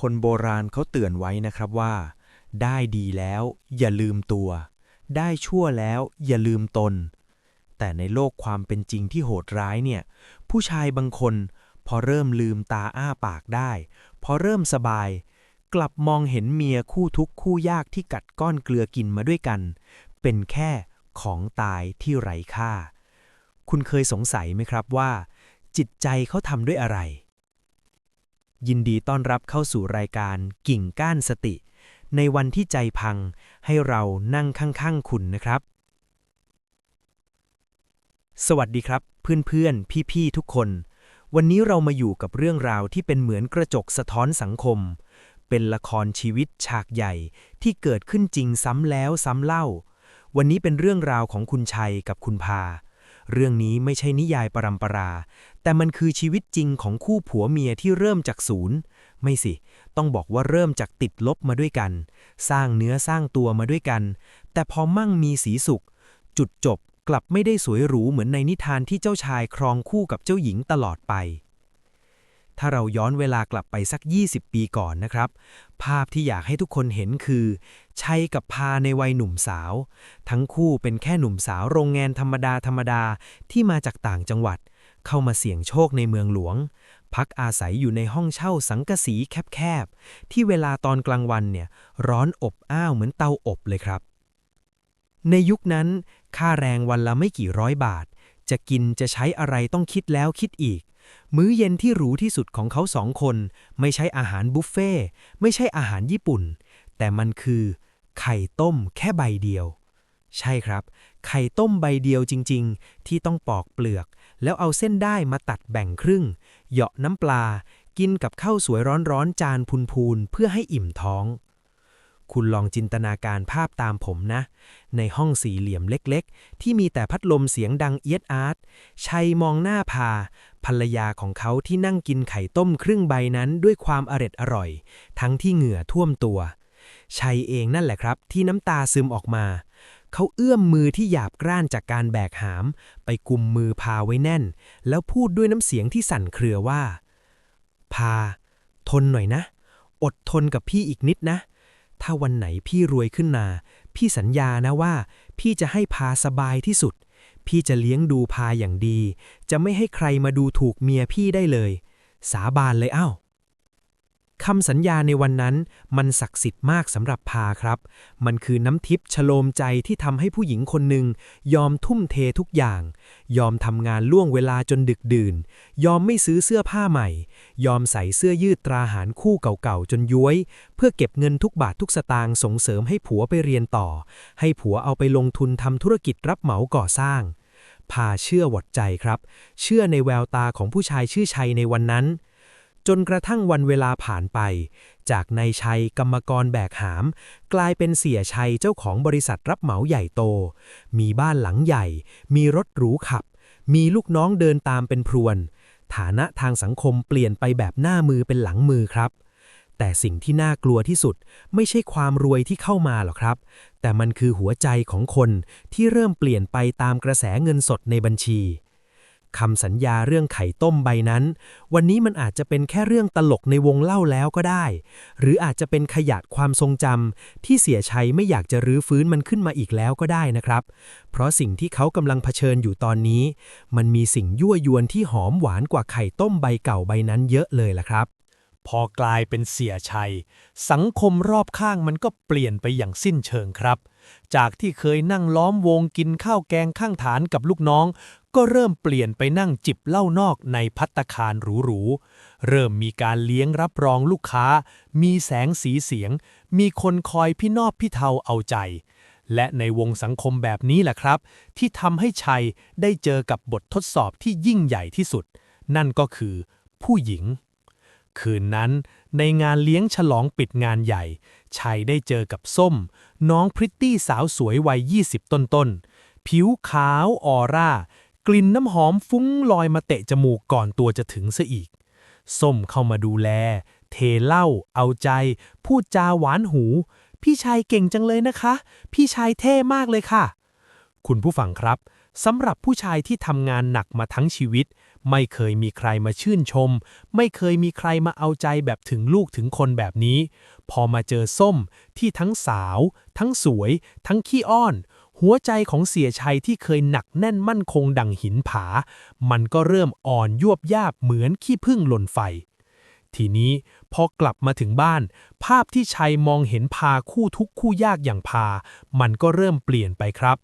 คนโบราณเขาเตือนไว้นะครับว่า ได้ดีแล้วอย่าลืมตัว ได้ชั่วแล้วอย่าลืมตน แต่ในโลกความเป็นจริงที่โหดร้ายเนี่ย ผู้ชายบางคน พอเริ่มลืมตาอ้าปากได้ พอเริ่มสบาย กลับมองเห็นเมียคู่ทุกคู่ยากที่กัดก้อนเกลือกินมาด้วยกัน เป็นแค่ของตายที่ไร้ค่า คุณเคยสงสัยไหมครับว่า จิตใจเขาทำด้วยอะไร ยินดีต้อนรับเข้าสู่รายการกิ่งก้านสติ ในวันที่ใจพังให้เรานั่งข้างๆคุณนะครับ สวัสดีครับ เพื่อนๆ พี่ๆ ทุกคน วันนี้เรามาอยู่กับเรื่องราวที่เป็นเหมือนกระจกสะท้อนสังคม เป็นละครชีวิตฉากใหญ่ที่เกิดขึ้นจริงซ้ำแล้วซ้ำเล่า วันนี้เป็นเรื่องราวของคุณชัยกับคุณพา เรื่องนี้ไม่ใช่นิยายปรำปรา แต่มันคือชีวิตจริงของคู่ผัวเมียที่เริ่มจากศูนย์ ไม่สิ ต้องบอกว่าเริ่มจากติดลบมาด้วยกัน สร้างเนื้อสร้างตัวมาด้วยกัน แต่พอมั่งมีสีสุข จุดจบกลับไม่ได้สวยหรูเหมือนในนิทานที่เจ้าชายครองคู่กับเจ้าหญิงตลอดไป ถ้าเราย้อนเวลากลับไปสัก 20 ปีก่อนนะครับ ภาพที่อยากให้ทุกคนเห็นคือ ชัยกับพาในวัยหนุ่มสาว ทั้งคู่เป็นแค่หนุ่มสาวโรงงานธรรมดาธรรมดาที่มาจากต่างจังหวัด เข้ามาเสี่ยงโชคในเมืองหลวง พักอาศัยอยู่ในห้องเช่าสังกะสีแคบๆ ที่เวลาตอนกลางวันเนี่ยร้อนอบอ้าวเหมือนเตาอบเลยครับ ในยุคนั้น ค่าแรงวันละไม่กี่ร้อยบาท จะกินจะใช้อะไรต้องคิดแล้วคิดอีก มื้อเย็นที่หรูที่สุดของเขาสองคน ไม่ใช่อาหารบุฟเฟ่ต์ไม่ใช่อาหารญี่ปุ่น แต่มันคือ ไข่ต้มแค่ใบเดียว ใช่ครับ ไข่ต้มใบเดียวจริง ๆ ที่ต้องปอกเปลือก แล้วเอาเส้นได้มาตัดแบ่งครึ่ง เหยาะน้ำปลา กินกับข้าวสวยร้อนๆจานพูนๆเพื่อให้อิ่มท้อง คุณลองจินตนาการภาพตามผมนะ ในห้องสี่เหลี่ยมเล็กๆ ที่มีแต่พัดลมเสียงดังเอียดอาร์ตชัยมองหน้าพา ภรรยาของเขาที่นั่งกินไข่ต้มครึ่งใบนั้นด้วยความอร็ดอร่อย ทั้งที่เหงื่อท่วมตัว ชัยเองนั่นแหละครับที่น้ำตาซึมออกมา เขาเอื้อมมือที่หยาบกร้านจากการแบกหาม ไปกุมมือพาไว้แน่น แล้วพูดด้วยน้ำเสียงที่สั่นเครือว่า พา ทนหน่อยนะ อดทนกับพี่อีกนิดนะ ถ้าวันไหนพี่รวยขึ้นมา พี่สัญญานะว่า พี่จะให้พาสบายที่สุด พี่จะเลี้ยงดูพาอย่างดี จะไม่ให้ใครมาดูถูกเมียพี่ได้เลย สาบานเลยเอ้า คำสัญญาในวันนั้นมันศักดิ์สิทธิ์มากสำหรับพาครับ มันคือน้ำทิพย์ชโลมใจที่ทำให้ผู้หญิงคนหนึ่ง ยอมทุ่มเททุกอย่าง ยอมทำงานล่วงเวลาจนดึกดื่น ยอมไม่ซื้อเสื้อผ้าใหม่ ยอมใส่เสื้อยืดตราหารคู่เก่าๆจนย้วย เพื่อเก็บเงินทุกบาททุกสตางค์ส่งเสริมให้ผัวไปเรียนต่อ ให้ผัวเอาไปลงทุนทำธุรกิจรับเหมาก่อสร้างพาเชื่อหวดใจครับ เชื่อในแววตาของผู้ชายชื่อชัยในวันนั้น จนกระทั่งวันเวลาผ่านไป จากนายชัยกรรมกรแบกหาม กลายเป็นเสียชัยเจ้าของบริษัทรับเหมาใหญ่โต มีบ้านหลังใหญ่ มีรถหรูขับ มีลูกน้องเดินตามเป็นพรวน ฐานะทางสังคมเปลี่ยนไปแบบหน้ามือเป็นหลังมือครับ แต่สิ่งที่น่ากลัวที่สุดไม่ใช่ความรวยที่เข้ามาหรอกครับ แต่มันคือหัวใจของคนที่เริ่มเปลี่ยนไปตามกระแสเงินสดในบัญชี คำสัญญาเรื่องไข่ต้มใบนั้น วันนี้มันอาจจะเป็นแค่เรื่องตลกในวงเล่าแล้วก็ได้ หรืออาจจะเป็นขยะความทรงจำที่เสียชัยไม่อยากจะรื้อฟื้นมันขึ้นมาอีกแล้วก็ได้นะครับ เพราะสิ่งที่เขากำลังเผชิญอยู่ตอนนี้ มันมีสิ่งยั่วยวนที่หอมหวานกว่าไข่ต้มใบเก่าใบนั้นเยอะเลยล่ะครับพอกลายเป็นเสียชัย สังคมรอบข้างมันก็เปลี่ยนไปอย่างสิ้นเชิงครับ จากที่เคยนั่งล้อมวงกินข้าวแกงข้างฐานกับลูกน้อง ก็เริ่มเปลี่ยนไปนั่งจิบเหล้านอกในพัตคารหรูๆ เริ่มมีการเลี้ยงรับรองลูกค้า มีแสงสีเสียง มีคนคอยพี่นอบพี่เทาเอาใจ และในวงสังคมแบบนี้แหละครับ ที่ทำให้ชัยได้เจอกับบททดสอบที่ยิ่งใหญ่ที่สุด นั่นก็คือผู้หญิง คืนนั้นในงานเลี้ยงฉลองปิดงานใหญ่ ชัยได้เจอกับส้ม น้องพริตตี้สาวสวยวัย 20 ต้นๆ ผิวขาวออร่า กลิ่นน้ำหอมฟุ้งลอยมาเตะจมูกก่อนตัวจะถึงซะอีก ส้มเข้ามาดูแล เทเหล้าเอาใจ พูดจาหวานหู พี่ชายเก่งจังเลยนะคะ พี่ชายเท่มากเลยค่ะ คุณผู้ฟังครับสำหรับผู้ชายที่ทำงานหนักมาทั้งชีวิต ไม่เคยมีใครมาชื่นชม ไม่เคยมีใครมาเอาใจแบบถึงลูกถึงคนแบบนี้ พอมาเจอส้มที่ทั้งสาว ทั้งสวย ทั้งขี้อ้อน หัวใจของเสียชัยที่เคยหนักแน่นมั่นคงดังหินผา มันก็เริ่มอ่อนยวบยาบเหมือนขี้ผึ้งหล่นไฟ ทีนี้พอกลับมาถึงบ้าน ภาพที่ชัยมองเห็นพาคู่ทุกคู่ยากอย่างพา มันก็เริ่มเปลี่ยนไปครับ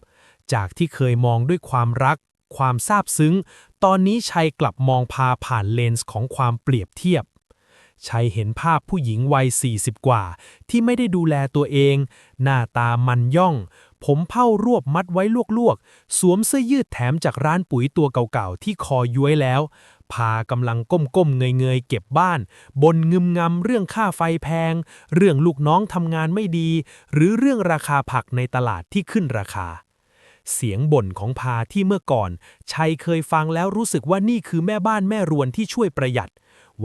จากที่เคยมองด้วยความรัก ความซาบซึ้ง ตอนนี้ชัยกลับมองพาผ่านเลนส์ของความเปรียบเทียบ ชัยเห็นภาพผู้หญิงวัย 40 กว่า ที่ไม่ได้ดูแลตัวเอง หน้าตามันย่อง ผมเผ้ารวบมัดไว้ลวกๆ สวมเสื้อยืดแถมจากร้านปุ๋ยตัวเก่าๆ ที่คอย้วยแล้ว พากำลังก้มๆ เงยๆ เก็บบ้าน บนงึมงำเรื่องค่าไฟแพง เรื่องลูกน้องทำงานไม่ดี หรือเรื่องราคาผักในตลาดที่ขึ้นราคา เสียงบ่นของพาที่เมื่อก่อน ชัยเคยฟังแล้วรู้สึกว่านี่คือแม่บ้านแม่รวนที่ช่วยประหยัด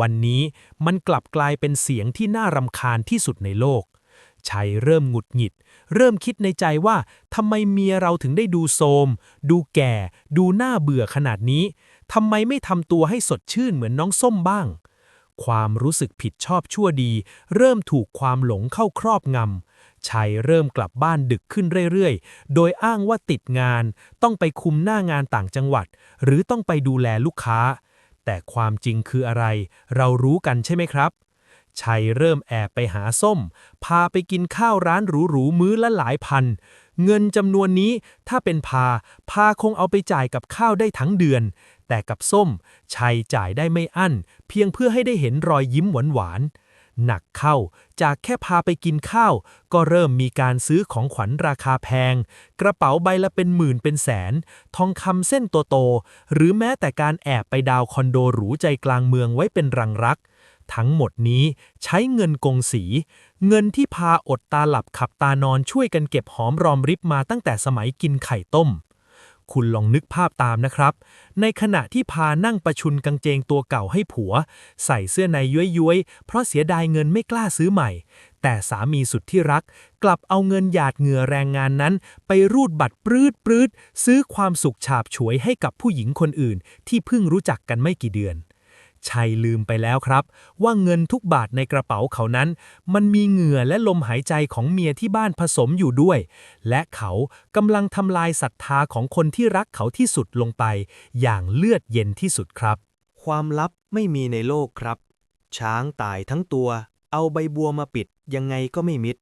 วันนี้มันกลับกลายเป็นเสียงที่น่ารำคาญที่สุดในโลก ชัยเริ่มหงุดหงิด เริ่มคิดในใจว่าทำไมเมียเราถึงได้ดูโทรมดูแก่ ดูน่าเบื่อขนาดนี้ทำไมไม่ทำตัวให้สดชื่นเหมือนน้องส้มบ้าง ความรู้สึกผิดชอบชั่วดี เริ่มถูกความหลงเข้าครอบงำ ชัยเริ่มกลับบ้านดึกขึ้นเรื่อยๆ โดยอ้างว่าติดงาน ต้องไปคุมหน้างานต่างจังหวัด หรือต้องไปดูแลลูกค้า แต่ความจริงคืออะไร เรารู้กันใช่ไหมครับ ชัยเริ่มแอบไปหาส้ม พาไปกินข้าวร้านหรูๆมื้อละหลายพัน เงินจำนวนนี้ถ้าเป็นพา พาคงเอาไปจ่ายกับข้าวได้ทั้งเดือน แต่กับส้ม ชัยจ่ายได้ไม่อั้น เพียงเพื่อให้ได้เห็นรอยยิ้มหวานๆ หนักเข้า จากแค่พาไปกินข้าว ก็เริ่มมีการซื้อของขวัญราคาแพง กระเป๋าใบละเป็นหมื่นเป็นแสน ทองคำเส้นโตๆหรือแม้แต่การแอบไปดาวคอนโดหรูใจกลางเมืองไว้เป็นรังรัก ทั้งหมดนี้ใช้เงินกงสี เงินที่พาอดตาหลับขับตานอนช่วยกันเก็บหอมรอมริบมาตั้งแต่สมัยกินไข่ต้ม คุณลองนึกภาพตามนะครับ ในขณะที่พานั่งประชุนกางเกงตัวเก่าให้ผัว ใส่เสื้อในย้วยๆ เพราะเสียดายเงินไม่กล้าซื้อใหม่ แต่สามีสุดที่รัก กลับเอาเงินหยาดเหงื่อแรงงานนั้น ไปรูดบัตรปรืดปรืดซื้อความสุขฉาบฉวยให้กับผู้หญิงคนอื่น ที่เพิ่งรู้จักกันไม่กี่เดือน ชัยลืมไปแล้วครับ ว่าเงินทุกบาทในกระเป๋าเขานั้น มันมีเหงื่อและลมหายใจของเมียที่บ้านผสมอยู่ด้วย และเขากำลังทำลายศรัทธาของคนที่รักเขาที่สุดลงไป อย่างเลือดเย็นที่สุดครับ ความลับไม่มีในโลกครับ ช้างตายทั้งตัว เอาใบบัวมาปิดยังไงก็ไม่มิด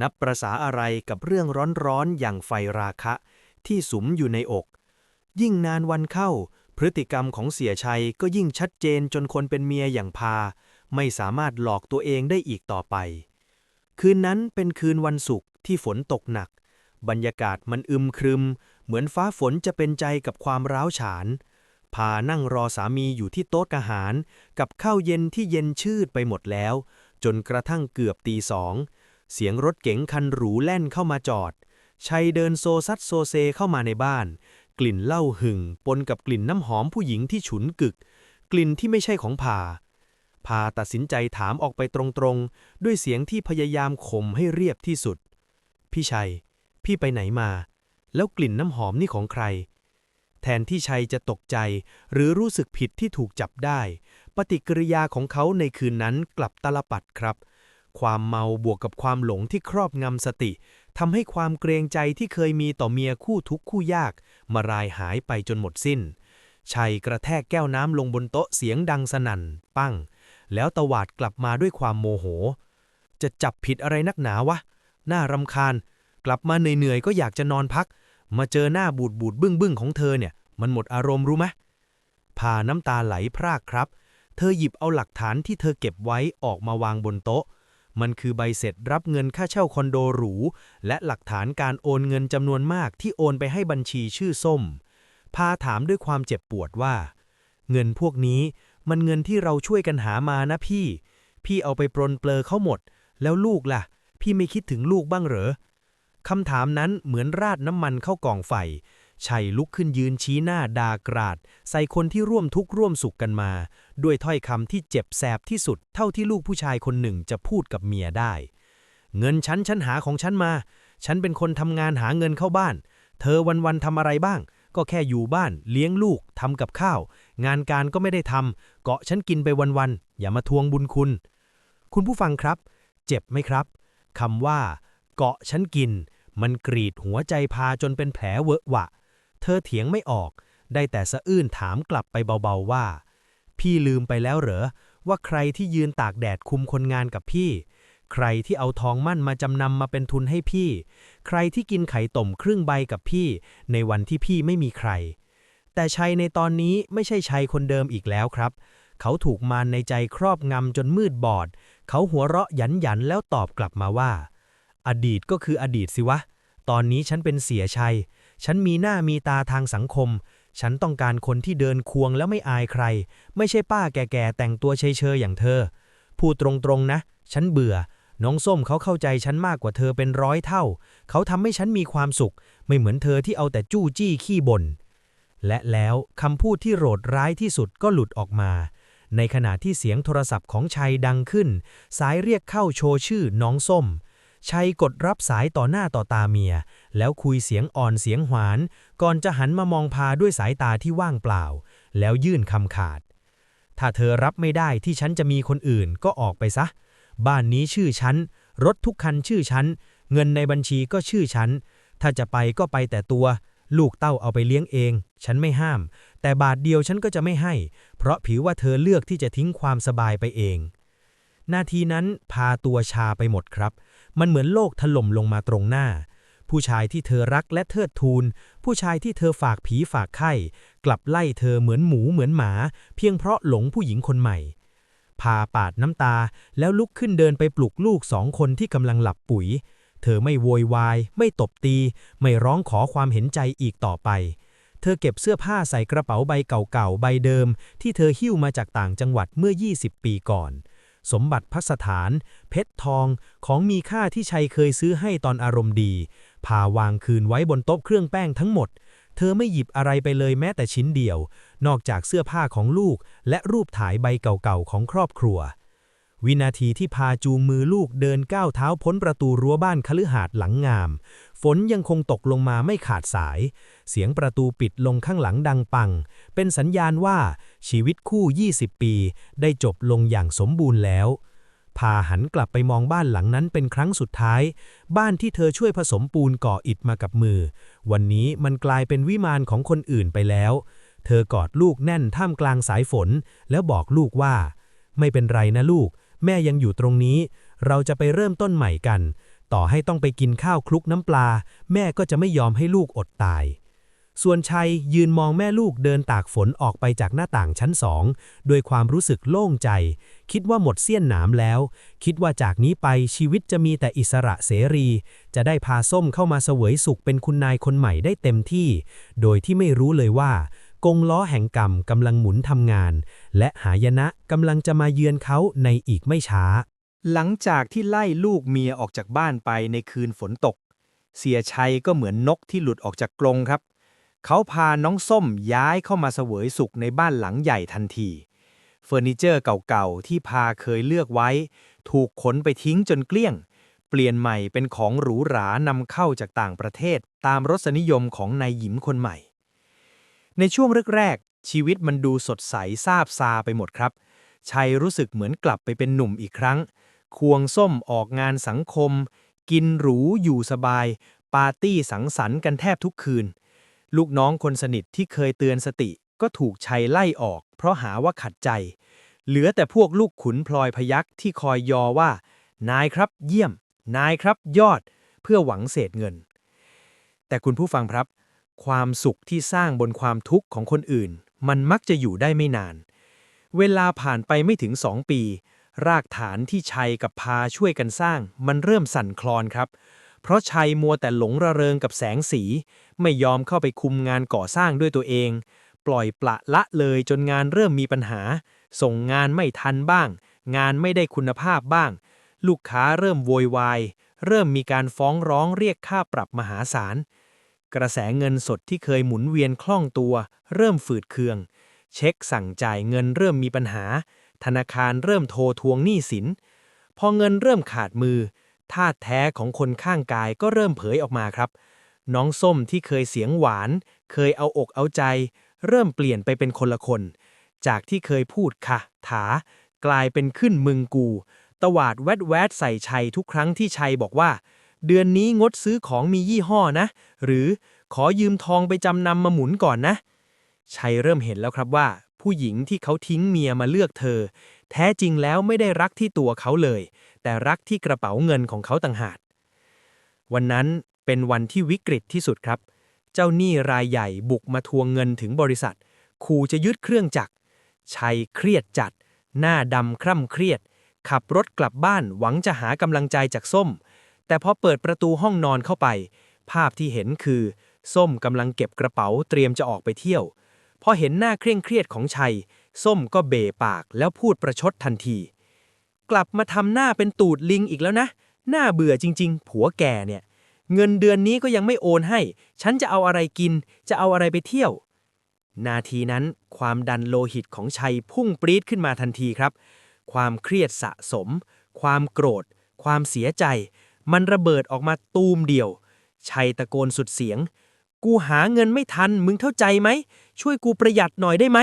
นับประษาอะไรกับเรื่องร้อนๆอย่างไฟราคะ ที่สุมอยู่ในอก ยิ่งนานวันเข้า พฤติกรรมของเสียชัยก็ยิ่งชัดเจนจนคนเป็นเมียอย่างพา ไม่สามารถหลอกตัวเองได้อีกต่อไป คืนนั้นเป็นคืนวันศุกร์ที่ฝนตกหนัก บรรยากาศมันอึมครึม เหมือนฟ้าฝนจะเป็นใจกับความร้าวฉาน พานั่งรอสามีอยู่ที่โต๊ะอาหาร กับข้าวเย็นที่เย็นชืดไปหมดแล้ว จนกระทั่งเกือบตีสอง เสียงรถเก๋งคันหรูแล่นเข้ามาจอดชัยเดินโซซัดโซเซเข้ามาในบ้าน กลิ่นเหล้าหึงปนกับกลิ่นน้ำหอมผู้หญิงที่ฉุนกึก กลิ่นที่ไม่ใช่ของพาพาตัดสินใจถามออกไปตรงๆ ด้วยเสียงที่พยายามข่มให้เรียบที่สุด พี่ชัย พี่ไปไหนมา แล้วกลิ่นน้ำหอมนี่ของใคร แทนที่ชัยจะตกใจ หรือรู้สึกผิดที่ถูกจับได้ ปฏิกิริยาของเขาในคืนนั้นกลับตลปัดครับ ความเมาบวกกับความหลงที่ครอบงำสติทำให้ความเกรงใจที่เคยมีต่อเมียคู่ทุกคู่ยาก มารายหายไปจนหมดสิ้น ชัยกระแทกแก้วน้ำลงบนโต๊ะเสียงดังสนั่น ปั้ง แล้วตวาดกลับมาด้วยความโมโห จะจับผิดอะไรนักหนาวะ น่ารำคาญ กลับมาเหนื่อยๆก็อยากจะนอนพัก มาเจอหน้าบูดบูดบึ้งบึ้งของเธอเนี่ย มันหมดอารมณ์รู้ไหมพาน้ำตาไหลพรากครับ เธอหยิบเอาหลักฐานที่เธอเก็บไว้ออกมาวางบนโต๊ะ มันคือใบเสร็จรับเงินค่าเช่าคอนโดหรู และหลักฐานการโอนเงินจำนวนมากที่โอนไปให้บัญชีชื่อส้ม พาถามด้วยความเจ็บปวดว่า เงินพวกนี้มันเงินที่เราช่วยกันหามานะพี่ พี่เอาไปปรนเปลอเขาหมด แล้วลูกล่ะ พี่ไม่คิดถึงลูกบ้างเหรอคำถามนั้นเหมือนราดน้ำมันเข้ากองไฟ ชัยลุกขึ้นยืนชี้หน้าดากราด ใส่คนที่ร่วมทุกข์ร่วมสุขกันมา ด้วยถ้อยคำที่เจ็บแสบที่สุด เท่าที่ลูกผู้ชายคนหนึ่งจะพูดกับเมียได้ เงินฉันฉันหาของฉันมา ฉันเป็นคนทำงานหาเงินเข้าบ้าน เธอวันๆทำอะไรบ้าง ก็แค่อยู่บ้านเลี้ยงลูกทำกับข้าว งานการก็ไม่ได้ทำเกาะฉันกินไปวันๆอย่ามาทวงบุญคุณ คุณผู้ฟังครับ เจ็บไหมครับคำว่า เกาะฉันกินมันกรีดหัวใจพาจนเป็นแผลเวอะหวะ เธอเถียงไม่ออก ได้แต่สะอื้นถามกลับไปเบาๆว่า พี่ลืมไปแล้วเหรอ ว่าใครที่ยืนตากแดดคุมคนงานกับพี่ ใครที่เอาทองมั่นมาจำนำมาเป็นทุนให้พี่ ใครที่กินไข่ต้มครึ่งใบกับพี่ ในวันที่พี่ไม่มีใคร แต่ชัยในตอนนี้ไม่ใช่ชัยคนเดิมอีกแล้วครับ เขาถูกมารในใจครอบงำจนมืดบอด เขาหัวเราะหยันหยันแล้วตอบกลับมาว่า อดีตก็คืออดีตสิวะ ตอนนี้ฉันเป็นเสียชัย ฉันมีหน้ามีตาทางสังคม ฉันต้องการคนที่เดินควงแล้วไม่อายใคร ไม่ใช่ป้าแก่ๆแต่งตัวเชยๆอย่างเธอ พูดตรงๆนะ ฉันเบื่อ น้องส้มเขาเข้าใจฉันมากกว่าเธอเป็นร้อยเท่า เขาทำให้ฉันมีความสุข ไม่เหมือนเธอที่เอาแต่จู้จี้ขี้บ่น และแล้วคำพูดที่โหดร้ายที่สุดก็หลุดออกมาในขณะที่เสียงโทรศัพท์ของชัยดังขึ้น สายเรียกเข้าโชว์ชื่อน้องส้ม ชัยกดรับสายต่อหน้าต่อตาเมีย แล้วคุยเสียงอ่อนเสียงหวาน ก่อนจะหันมามองพาด้วยสายตาที่ว่างเปล่า แล้วยื่นคำขาด ถ้าเธอรับไม่ได้ที่ฉันจะมีคนอื่นก็ออกไปซะ บ้านนี้ชื่อฉัน รถทุกคันชื่อฉัน เงินในบัญชีก็ชื่อฉัน ถ้าจะไปก็ไปแต่ตัว ลูกเต้าเอาไปเลี้ยงเอง ฉันไม่ห้าม แต่บาทเดียวฉันก็จะไม่ให้ เพราะผิวว่าเธอเลือกที่จะทิ้งความสบายไปเองนาทีนั้นพาตัวชาไปหมดครับ มันเหมือนโลกถล่มลงมาตรงหน้า ผู้ชายที่เธอรักและเทิดทูน ผู้ชายที่เธอฝากผีฝากไข่กลับไล่เธอเหมือนหมูเหมือนหมา เพียงเพราะหลงผู้หญิงคนใหม่ พาปาดน้ำตาแล้วลุกขึ้นเดินไปปลุกลูกสองคนที่กำลังหลับปุ๋ย เธอไม่โวยวาย ไม่ตบตี ไม่ร้องขอความเห็นใจอีกต่อไปเธอเก็บเสื้อผ้าใส่กระเป๋าใบเก่าๆ ใบเดิม ที่เธอหิ้วมาจากต่างจังหวัดเมื่อ 20 ปีก่อน สมบัติพัสถาน เพชรทอง ของมีค่าที่ชัยเคยซื้อให้ตอนอารมณ์ดี พาวางคืนไว้บนโต๊ะเครื่องแป้งทั้งหมด เธอไม่หยิบอะไรไปเลยแม้แต่ชิ้นเดียว นอกจากเสื้อผ้าของลูก และรูปถ่ายใบเก่าๆของครอบครัว วินาทีที่พาจูงมือลูกเดินก้าวเท้าพ้นประตูรั้วบ้านคฤหาสน์หลังงาม ฝนยังคงตกลงมาไม่ขาดสาย เสียงประตูปิดลงข้างหลังดังปัง เป็นสัญญาณว่าชีวิตคู่ 20 ปี ได้จบลงอย่างสมบูรณ์แล้ว พาหันกลับไปมองบ้านหลังนั้นเป็นครั้งสุดท้าย บ้านที่เธอช่วยผสมปูนก่ออิฐมากับมือ วันนี้มันกลายเป็นวิมานของคนอื่นไปแล้ว เธอกอดลูกแน่นท่ามกลางสายฝน แล้วบอกลูกว่า ไม่เป็นไรนะลูก แม่ยังอยู่ตรงนี้ เราจะไปเริ่มต้นใหม่กัน ต่อให้ต้องไปกินข้าวคลุกน้ำปลา แม่ก็จะไม่ยอมให้ลูกอดตาย ส่วนชัยยืนมองแม่ลูกเดินตากฝนออกไปจากหน้าต่างชั้นสองด้วยความรู้สึกโล่งใจ คิดว่าหมดเสี้ยนหนามแล้ว คิดว่าจากนี้ไปชีวิตจะมีแต่อิสระเสรี จะได้พาส้มเข้ามาเสวยสุขเป็นคุณนายคนใหม่ได้เต็มที่ โดยที่ไม่รู้เลยว่ากงล้อแห่งกรรมกำลังหมุนทำงาน และหายนะกำลังจะมาเยือนเขาในอีกไม่ช้า หลังจากที่ไล่ลูกเมียออกจากบ้านไปในคืนฝนตก เสียชัยก็เหมือนนกที่หลุดออกจากกรงครับ เขาพาน้องส้มย้ายเข้ามาเสวยสุขในบ้านหลังใหญ่ทันทีเฟอร์นิเจอร์เก่าๆ ที่พาเคยเลือกไว้ ถูกขนไปทิ้งจนเกลี้ยง เปลี่ยนใหม่เป็นของหรูหรานำเข้าจากต่างประเทศ ตามรสนิยมของนายหยิมคนใหม่ ในช่วงแรกๆชีวิตมันดูสดใสซาบซาไปหมดครับ ชัยรู้สึกเหมือนกลับไปเป็นหนุ่มอีกครั้ง ควงส้มออกงานสังคม กินหรูอยู่สบาย ปาร์ตี้สังสรรค์กันแทบทุกคืน ลูกน้องคนสนิทที่เคยเตือนสติ ก็ถูกชัยไล่ออก เพราะหาว่าขัดใจ เหลือแต่พวกลูกขุนพลอยพยักที่คอยยอว่า นายครับเยี่ยม นายครับยอด เพื่อหวังเศษเงิน แต่คุณผู้ฟังครับ ความสุขที่สร้างบนความทุกข์ของคนอื่น มันมักจะอยู่ได้ไม่นาน เวลาผ่านไปไม่ถึงสองปี รากฐานที่ชัยกับพาช่วยกันสร้าง มันเริ่มสั่นคลอนครับ เพราะชัยมัวแต่หลงระเริงกับแสงสี ไม่ยอมเข้าไปคุมงานก่อสร้างด้วยตัวเอง ปล่อยปละละเลยจนงานเริ่มมีปัญหา ส่งงานไม่ทันบ้าง งานไม่ได้คุณภาพบ้าง ลูกค้าเริ่มโวยวาย เริ่มมีการฟ้องร้องเรียกค่าปรับมหาศาล กระแสเงินสดที่เคยหมุนเวียนคล่องตัว เริ่มฝืดเคือง เช็คสั่งจ่ายเงินเริ่มมีปัญหา ธนาคารเริ่มโทรทวงหนี้สิน พอเงินเริ่มขาดมือท่าตุแท้ของคนข้างกายก็เริ่มเผยออกมาครับ น้องส้มที่เคยเสียงหวาน เคยเอาอกเอาใจ เริ่มเปลี่ยนไปเป็นคนละคน จากที่เคยพูดค่ะ ถา กลายเป็นขึ้นมึงกู ตวาดแวดแวดใส่ชัยทุกครั้งที่ชัยบอกว่า เดือนนี้งดซื้อของมียี่ห้อนะ หรือขอยืมทองไปจำนำมาหมุนก่อนนะ ชัยเริ่มเห็นแล้วครับว่า ผู้หญิงที่เขาทิ้งเมียมาเลือกเธอ แท้จริงแล้วไม่ได้รักที่ตัวเขาเลย แต่รักที่กระเป๋าเงินของเขาต่างหาก วันนั้นเป็นวันที่วิกฤตที่สุดครับ เจ้าหนี้รายใหญ่บุกมาทวงเงินถึงบริษัทขู่จะยึดเครื่องจักร ชัยเครียดจัด หน้าดำคร่ำเครียด ขับรถกลับบ้านหวังจะหากำลังใจจากส้ม แต่พอเปิดประตูห้องนอนเข้าไป ภาพที่เห็นคือ ส้มกำลังเก็บกระเป๋าเตรียมจะออกไปเที่ยว พอเห็นหน้าเคร่งเครียดของชัย ส้มก็เบะปากแล้วพูดประชดทันที กลับมาทำหน้าเป็นตูดลิงอีกแล้วนะ หน้าเบื่อจริง ๆ ผัวแก่เนี่ย เงินเดือนนี้ก็ยังไม่โอนให้ ฉันจะเอาอะไรกิน จะเอาอะไรไปเที่ยว นาทีนั้นความดันโลหิตของชัยพุ่งปรี๊ดขึ้นมาทันทีครับ ความเครียดสะสม ความโกรธ ความเสียใจ มันระเบิดออกมาตูมเดียว ชัยตะโกนสุดเสียง กูหาเงินไม่ทันมึงเข้าใจไหม ช่วยกูประหยัดหน่อยได้ไหม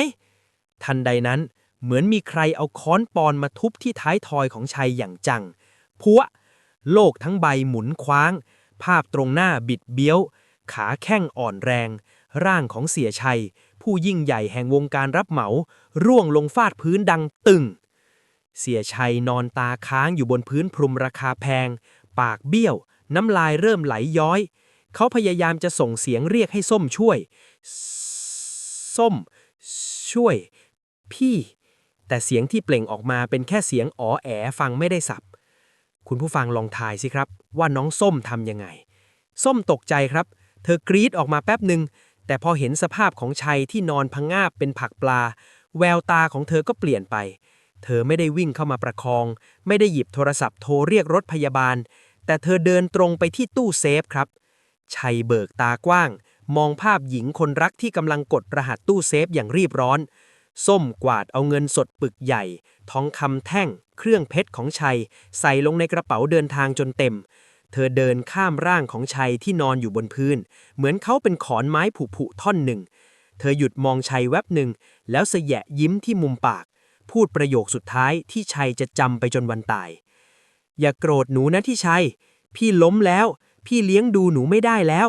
ทันใดนั้นเหมือนมีใครเอาค้อนปอนมาทุบที่ท้ายทอยของชัยอย่างจัง พัว โลกทั้งใบหมุนคว้าง ภาพตรงหน้าบิดเบี้ยว ขาแข้งอ่อนแรง ร่างของเสียชัย ผู้ยิ่งใหญ่แห่งวงการรับเหมา ร่วงลงฟาดพื้นดังตึง เสียชัยนอนตาค้างอยู่บนพื้นพรมราคาแพง ปากเบี้ยว น้ำลายเริ่มไหลย้อย เขาพยายามจะส่งเสียงเรียกให้ส้มช่วย ส้ม ช่วย พี่ แต่เสียงที่เปล่งออกมาเป็นแค่เสียงอ๋อแอฟังไม่ได้สับ คุณผู้ฟังลองทายสิครับ ว่าน้องส้มทำยังไง ส้มตกใจครับ เธอกรีดออกมาแป๊บหนึ่งแต่พอเห็นสภาพของชัยที่นอนพังงาบเป็นผักปลา แววตาของเธอก็เปลี่ยนไป เธอไม่ได้วิ่งเข้ามาประคอง ไม่ได้หยิบโทรศัพท์โทรเรียกรถพยาบาล แต่เธอเดินตรงไปที่ตู้เซฟครับ ชัยเบิกตากว้าง มองภาพหญิงคนรักที่กำลังกดรหัสตู้เซฟอย่างรีบร้อน ส้มกวาดเอาเงินสดปึกใหญ่ ทองคำแท่ง เครื่องเพชรของชัย ใส่ลงในกระเป๋าเดินทางจนเต็ม เธอเดินข้ามร่างของชัยที่นอนอยู่บนพื้น เหมือนเขาเป็นขอนไม้ผุๆท่อนหนึ่ง เธอหยุดมองชัยแวบหนึ่ง แล้วเสยะยิ้มที่มุมปาก พูดประโยคสุดท้ายที่ชัยจะจำไปจนวันตาย อย่าโกรธหนูนะที่ชัย พี่ล้มแล้ว พี่เลี้ยงดูหนูไม่ได้แล้ว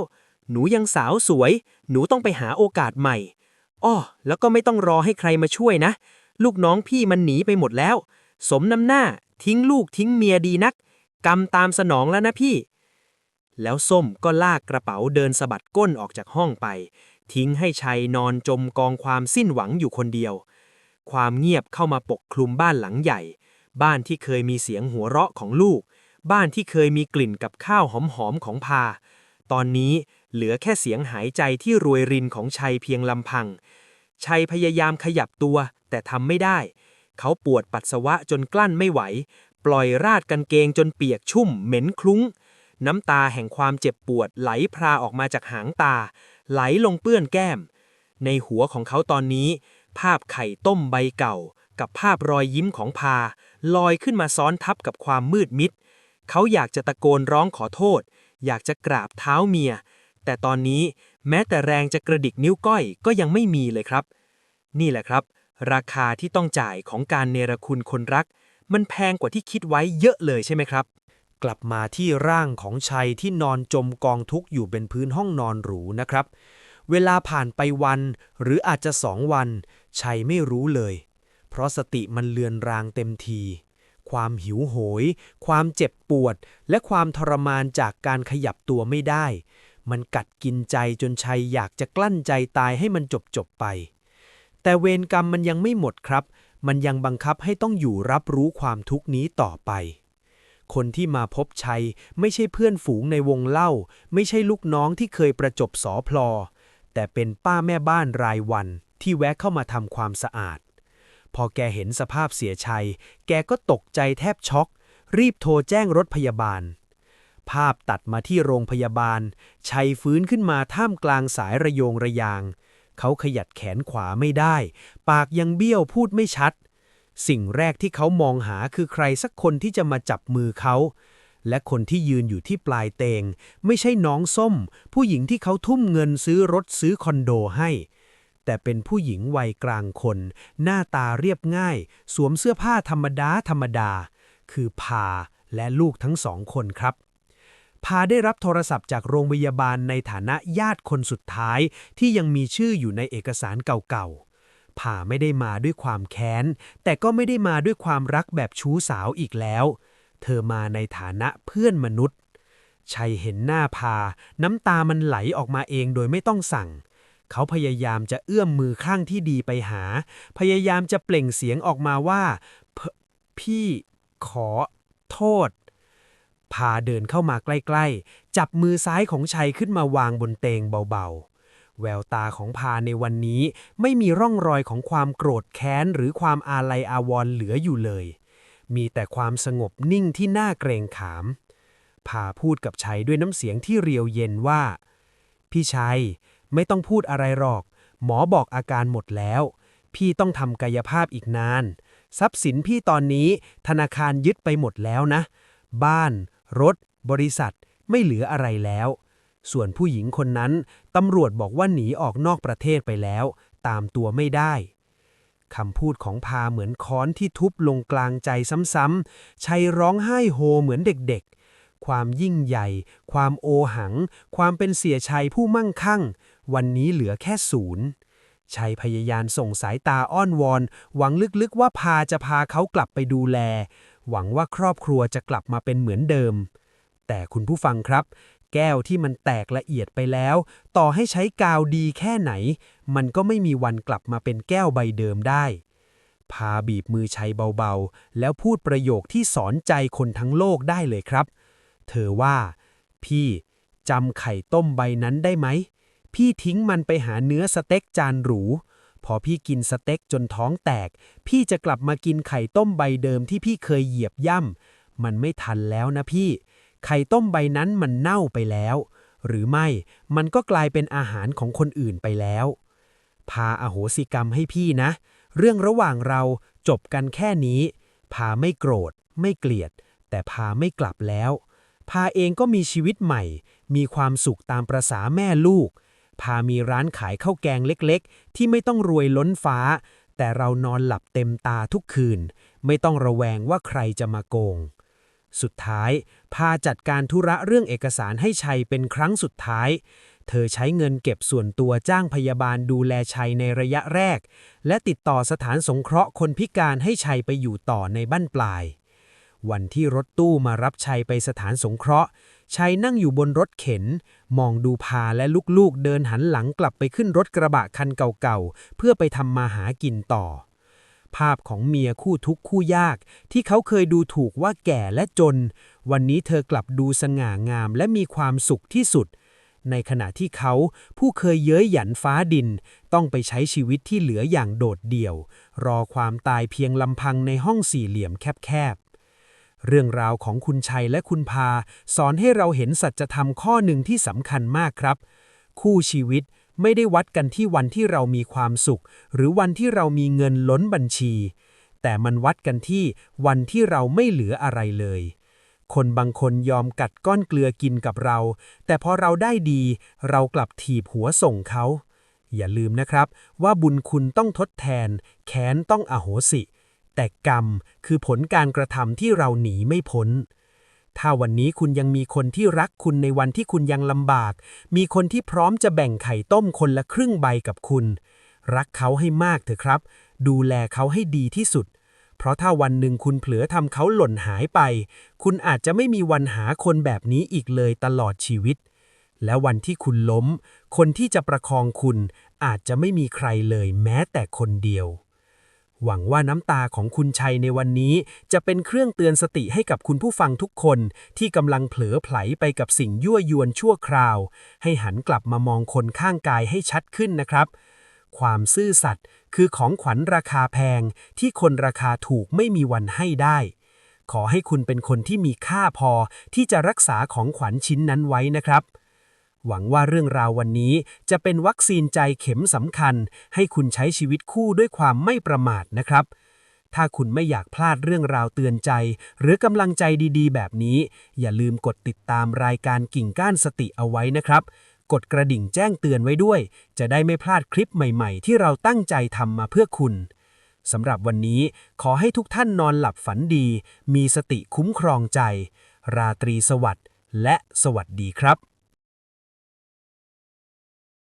หนูยังสาวสวย หนูต้องไปหาโอกาสใหม่อ้อแล้วก็ไม่ต้องรอให้ใครมาช่วยนะ ลูกน้องพี่มันหนีไปหมดแล้ว สมน้ำหน้า ทิ้งลูกทิ้งเมียดีนัก กรรมตามสนองแล้วนะพี่ แล้วส้มก็ลากกระเป๋าเดินสะบัดก้นออกจากห้องไป ทิ้งให้ชัยนอนจมกองความสิ้นหวังอยู่คนเดียว ความเงียบเข้ามาปกคลุมบ้านหลังใหญ่ บ้านที่เคยมีเสียงหัวเราะของลูก บ้านที่เคยมีกลิ่นกับข้าวหอมๆของพา ตอนนี้เหลือแค่เสียงหายใจที่รวยรินของชัยเพียงลำพัง ชัยพยายามขยับตัวแต่ทำไม่ได้ เขาปวดปัสสาวะจนกลั้นไม่ไหว ปล่อยราดกางเกงจนเปียกชุ่มเหม็นคลุ้ง น้ำตาแห่งความเจ็บปวดไหลพราออกมาจากหางตา ไหลลงเปื้อนแก้ม ในหัวของเขาตอนนี้ ภาพไข่ต้มใบเก่า กับภาพรอยยิ้มของพา ลอยขึ้นมาซ้อนทับกับความมืดมิด เขาอยากจะตะโกนร้องขอโทษ อยากจะกราบเท้าเมีย แต่ตอนนี้แม้แต่แรงจะกระดิกนิ้วก้อยก็ยังไม่มีเลยครับ นี่แหละครับ ราคาที่ต้องจ่ายของการเนรคุณคนรัก มันแพงกว่าที่คิดไว้เยอะเลยใช่ไหมครับ กลับมาที่ร่างของชัยที่นอนจมกองทุกข์อยู่เป็นพื้นห้องนอนหรูนะครับ เวลาผ่านไปวันหรืออาจจะสองวัน ชัยไม่รู้เลย เพราะสติมันเลือนรางเต็มที ความหิวโหย ความเจ็บปวด และความทรมานจากการขยับตัวไม่ได้ มันกัดกินใจจนชัยอยากจะกลั้นใจตายให้มันจบจบๆไป แต่เวรกรรมมันยังไม่หมดครับ มันยังบังคับให้ต้องอยู่รับรู้ความทุกนี้ต่อไปคนที่มาพบชัยไม่ใช่เพื่อนฝูงในวงเล่า ไม่ใช่ลูกน้องที่เคยประจบสอพลอ แต่เป็นป้าแม่บ้านรายวันที่แวะเข้ามาทำความสะอาด พอแกเห็นสภาพเสียชัย แกก็ตกใจแทบช็อก รีบโทรแจ้งรถพยาบาล ภาพตัดมาที่โรงพยาบาล ชัยฟื้นขึ้นมาท่ามกลางสายระโยงระยาง เขาขยัดแขนขวาไม่ได้ ปากยังเบี้ยวพูดไม่ชัด สิ่งแรกที่เขามองหาคือใครสักคนที่จะมาจับมือเขาและคนที่ยืนอยู่ที่ปลายเตง ไม่ใช่น้องส้ม ผู้หญิงที่เขาทุ่มเงินซื้อรถซื้อคอนโดให้ แต่เป็นผู้หญิงวัยกลางคน หน้าตาเรียบง่าย สวมเสื้อผ้าธรรมดาธรรมดา คือพาและลูกทั้งสองคนครับ พาได้รับโทรศัพท์จากโรงพยาบาลในฐานะญาติคนสุดท้ายที่ยังมีชื่ออยู่ในเอกสารเก่าๆ พาไม่ได้มาด้วยความแค้น แต่ก็ไม่ได้มาด้วยความรักแบบชู้สาวอีกแล้ว เธอมาในฐานะเพื่อนมนุษย์ชัยเห็นหน้าพา น้ำตามันไหลออกมาเองโดยไม่ต้องสั่ง เขาพยายามจะเอื้อมมือข้างที่ดีไปหา พยายามจะเปล่งเสียงออกมาว่าพพี่ขอโทษ พาเดินเข้ามาใกล้ๆ จับมือซ้ายของชัยขึ้นมาวางบนเตงเบาๆ แววตาของพาในวันนี้ไม่มีร่องรอยของความโกรธแค้น หรือความอาลัยอาวรณ์เหลืออยู่เลย มีแต่ความสงบนิ่งที่น่าเกรงขาม พาพูดกับชัยด้วยน้ำเสียงที่เรียวเย็นว่า พี่ชัย ไม่ต้องพูดอะไรหรอก หมอบอกอาการหมดแล้ว พี่ต้องทำกายภาพอีกนาน ทรัพย์สินพี่ตอนนี้ธนาคารยึดไปหมดแล้วนะ บ้าน รถ บริษัท ไม่เหลืออะไรแล้ว ส่วนผู้หญิงคนนั้นตำรวจบอกว่าหนีออกนอกประเทศไปแล้ว ตามตัวไม่ได้คำพูดของพาเหมือนค้อนที่ทุบลงกลางใจซ้ำๆชัยร้องไห้โฮเหมือนเด็กๆ ความยิ่งใหญ่ ความโอหัง ความเป็นเสียชัยผู้มั่งคั่ง วันนี้เหลือแค่ศูนย์ชัยพยายามส่งสายตาอ้อนวอน หวังลึกๆว่าพาจะพาเขากลับไปดูแล หวังว่าครอบครัวจะกลับมาเป็นเหมือนเดิม แต่คุณผู้ฟังครับ แก้วที่มันแตกละเอียดไปแล้ว ต่อให้ใช้กาวดีแค่ไหน มันก็ไม่มีวันกลับมาเป็นแก้วใบเดิมได้ พาบีบมือชัยเบาๆ แล้วพูดประโยคที่สอนใจคนทั้งโลกได้เลยครับ เธอว่า พี่จำไข่ต้มใบนั้นได้ไหม พี่ทิ้งมันไปหาเนื้อสเต็กจานหรู พอพี่กินสเต็กจนท้องแตก พี่จะกลับมากินไข่ต้มใบเดิมที่พี่เคยเหยียบย่ำ มันไม่ทันแล้วนะพี่ ไข่ต้มใบนั้นมันเน่าไปแล้ว หรือไม่ มันก็กลายเป็นอาหารของคนอื่นไปแล้ว พาอโหสิกรรมให้พี่นะ เรื่องระหว่างเราจบกันแค่นี้ พาไม่โกรธ ไม่เกลียด แต่พาไม่กลับแล้ว พาเองก็มีชีวิตใหม่ มีความสุขตามประษาแม่ลูก พามีร้านขายข้าวแกงเล็กๆ ที่ไม่ต้องรวยล้นฟ้า แต่เรานอนหลับเต็มตาทุกคืน ไม่ต้องระแวงว่าใครจะมาโกง สุดท้าย พาจัดการธุระเรื่องเอกสารให้ชัยเป็นครั้งสุดท้าย เธอใช้เงินเก็บส่วนตัวจ้างพยาบาลดูแลชัยในระยะแรก และติดต่อสถานสงเคราะห์คนพิการให้ชัยไปอยู่ต่อในบ้านปลายวันที่รถตู้มารับชัยไปสถานสงเคราะห์ ชัยนั่งอยู่บนรถเข็น มองดูพาและลูกๆ เดินหันหลังกลับไปขึ้นรถกระบะคันเก่าๆ เพื่อไปทำมาหากินต่อ ภาพของเมียคู่ทุกคู่ยาก ที่เขาเคยดูถูกว่าแก่และจน วันนี้เธอกลับดูสง่างามและมีความสุขที่สุด ในขณะที่เขาผู้เคยเย้ยหยันฟ้าดิน ต้องไปใช้ชีวิตที่เหลืออย่างโดดเดี่ยว รอความตายเพียงลำพังในห้องสี่เหลี่ยมแคบๆ เรื่องราวของคุณชัยและคุณพา สอนให้เราเห็นสัจธรรมข้อหนึ่งที่สำคัญมากครับ คู่ชีวิตไม่ได้วัดกันที่วันที่เรามีความสุข หรือวันที่เรามีเงินล้นบัญชี แต่มันวัดกันที่วันที่เราไม่เหลืออะไรเลย คนบางคนยอมกัดก้อนเกลือกินกับเรา แต่พอเราได้ดี เรากลับถีบหัวส่งเขา อย่าลืมนะครับว่าบุญคุณต้องทดแทนแค้นต้องอโหสิ แต่กรรมคือผลการกระทำที่เราหนีไม่พ้น ถ้าวันนี้คุณยังมีคนที่รักคุณในวันที่คุณยังลำบาก มีคนที่พร้อมจะแบ่งไข่ต้มคนละครึ่งใบกับคุณ รักเขาให้มากเถอะครับ ดูแลเขาให้ดีที่สุด เพราะถ้าวันหนึ่งคุณเผลอทำเขาหล่นหายไป คุณอาจจะไม่มีวันหาคนแบบนี้อีกเลยตลอดชีวิต และวันที่คุณล้ม คนที่จะประคองคุณอาจจะไม่มีใครเลยแม้แต่คนเดียว หวังว่าน้ำตาของคุณชัยในวันนี้ จะเป็นเครื่องเตือนสติให้กับคุณผู้ฟังทุกคนที่กำลังเผลอไผลไปกับสิ่งยั่วยวนชั่วคราว ให้หันกลับมามองคนข้างกายให้ชัดขึ้นนะครับ ความซื่อสัตย์คือของขวัญราคาแพง ที่คนราคาถูกไม่มีวันให้ได้ ขอให้คุณเป็นคนที่มีค่าพอที่จะรักษาของขวัญชิ้นนั้นไว้นะครับ หวังว่าเรื่องราววันนี้จะเป็นวัคซีนใจเข็มสำคัญ ให้คุณใช้ชีวิตคู่ด้วยความไม่ประมาทนะครับ ถ้าคุณไม่อยากพลาดเรื่องราวเตือนใจ หรือกำลังใจดีๆ แบบนี้ อย่าลืมกดติดตามรายการกิ่งก้านสติเอาไว้นะครับ กดกระดิ่งแจ้งเตือนไว้ด้วย จะได้ไม่พลาดคลิปใหม่ๆ ที่เราตั้งใจทำมาเพื่อคุณสำหรับวันนี้ขอให้ทุกท่านนอนหลับฝันดี มีสติคุ้มครองใจ ราตรีสวัสดิ์และสวัสดีครับ